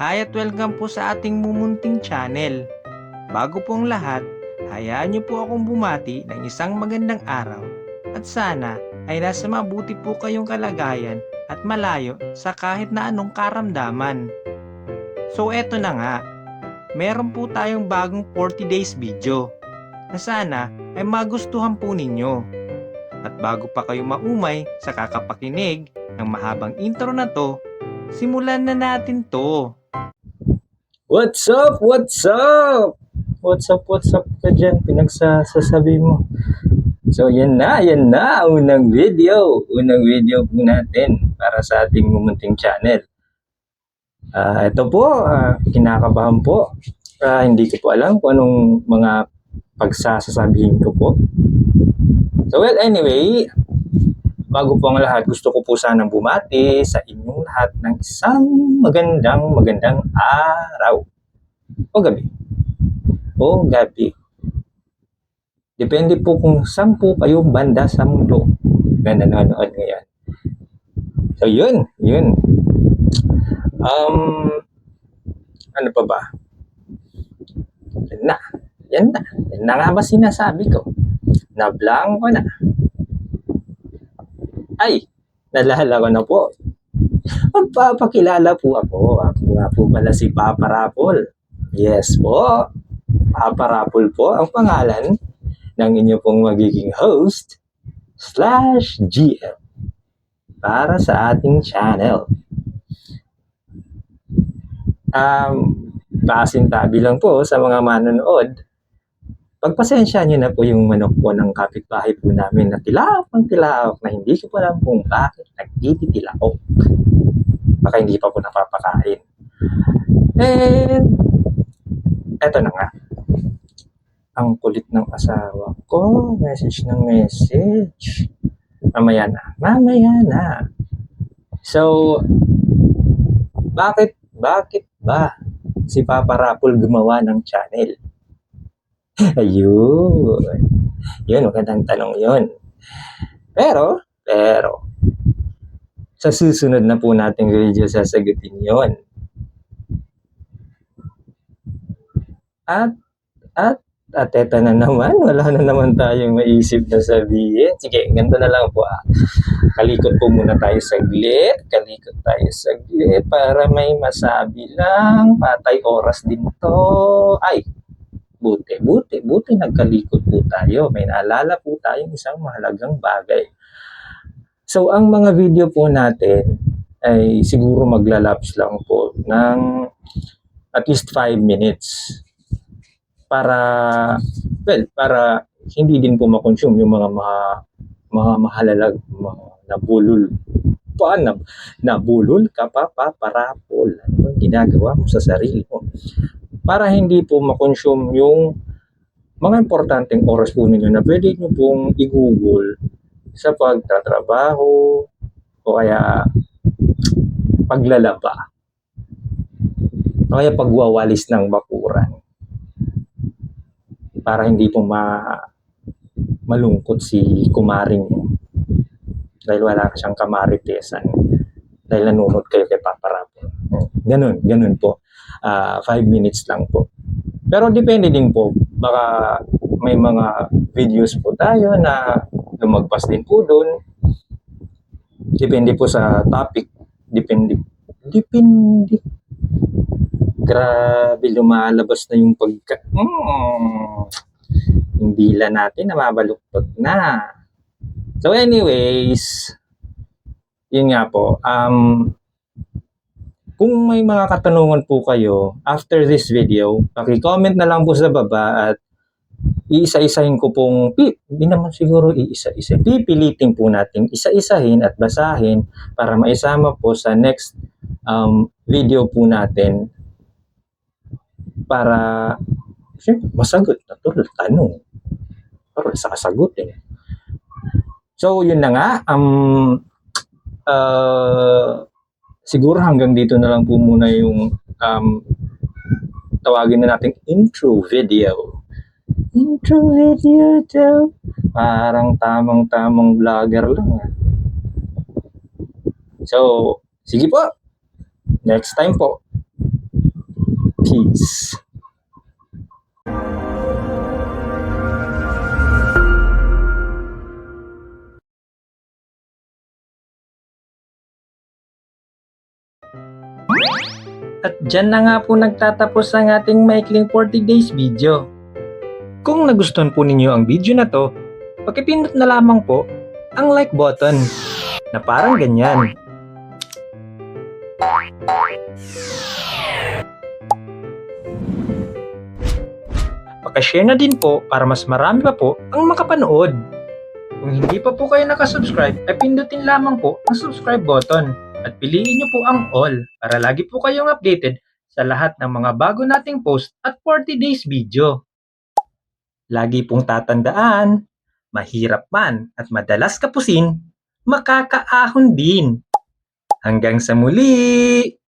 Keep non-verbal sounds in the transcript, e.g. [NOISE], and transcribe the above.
Hi at welcome po sa ating mumunting channel. Bago pong lahat, hayaan niyo po akong bumati ng isang magandang araw at sana ay nasa mabuti po kayong kalagayan at malayo sa kahit na anong karamdaman. So eto na nga, meron po tayong bagong 40 days video na sana ay magustuhan po ninyo. At bago pa kayo maumay sa kakapakinig ng mahabang intro na to, simulan na natin to. What's up? What's up? What's up? What's up ka dyan? Pinagsasasabi mo. So, yan na, yan na. Unang video. Unang video po natin para sa ating mumunting channel. Ah, ito po, ah, kinakabahan po. Ah, hindi ko po alam kung anong mga pagsasasabihin ko po. So, well, anyway, bago po ang lahat, gusto ko po sanang bumati sa inyong lahat ng isang magandang, magandang araw. O gabi. O gabi. Depende po kung saan po kayong banda sa mundo na nanonood ngayon. So, yun. Yun. Um, ano pa ba? Yan na. Yan na. Yan na nga ba sinasabi ko? Nablang ko na. Ay, nalala ko na po. Magpapakilala po ako. Ako nga po pala si Papa Rapol. Yes po. Papa Rapol po ang pangalan ng inyo pong magiging host slash GM para sa ating channel. Um, pasintabi lang po sa mga manonood pagpasensya niyo na po yung manok po ng kapitbahay po namin na tilawak ng tilawak na hindi ko po alam kung bakit nagtititilawak. Baka hindi pa po napapakain. And, eto na nga. Ang kulit ng asawa ko. Message ng message. Mamaya na. Mamaya na. So, bakit, bakit ba si Papa Rapol gumawa ng channel? [LAUGHS] Ayun. Yun, magandang tanong yun. Pero, pero, sa susunod na po nating video sasagutin yon. At, at, at eto na naman, [LAUGHS] wala na naman tayong maisip na sabihin. Sige, ganito na lang po ah. Kalikot po muna tayo saglit. Kalikot tayo saglit para may masabi lang. Patay oras din to. Ay, buti, buti, buti nagkalikot po tayo. May naalala po tayong isang mahalagang bagay. So, ang mga video po natin ay siguro maglalaps lang po ng at least 5 minutes para well, para hindi din po makonsume yung mga mga mga mahalalag, mga nabulol. Paano? Nabulol ka pa, paparapol. Ano ginagawa mo sa sarili mo? Para hindi po makonsume yung mga importanteng oras po ninyo na pwede nyo pong i-google sa pagtatrabaho o kaya paglalaba o kaya pagwawalis ng bakuran para hindi po ma malungkot si kumaring nyo dahil wala siyang kamaritesan dahil nanunod kayo kay Papa Rapo. Ganun, ganun po. 5 minutes lang po. Pero depende din po, baka may mga videos po tayo na lumagpas din po doon. Depende po sa topic. Depende. Depende. Grabe, lumalabas na yung pagka... Hmm, yung dila natin namabaluktot na. So anyways, yun nga po, um, kung may mga katanungan po kayo after this video, paki-comment na lang po sa baba at iisa-isahin ko pong, hindi naman siguro iisa-isa, pipilitin po natin isa-isahin at basahin para maisama po sa next um, video po natin para siyempre, masagot na to, tanong. Pero sasagutin. So, yun na nga. Um, uh, siguro hanggang dito na lang po muna yung um, tawagin na nating intro video. Intro video daw. Parang tamang-tamang vlogger lang. ah. So, sige po. Next time po. Cheese. At dyan na nga po nagtatapos ang ating maikling 40 days video. Kung nagustuhan po ninyo ang video na to, pakipindot na lamang po ang like button na parang ganyan. Pakashare na din po para mas marami pa po ang makapanood. Kung hindi pa po kayo nakasubscribe, ay pindutin lamang po ang subscribe button at piliin nyo po ang all para lagi po kayong updated sa lahat ng mga bago nating post at 40 days video. Lagi pong tatandaan, mahirap man at madalas kapusin, makakaahon din. Hanggang sa muli!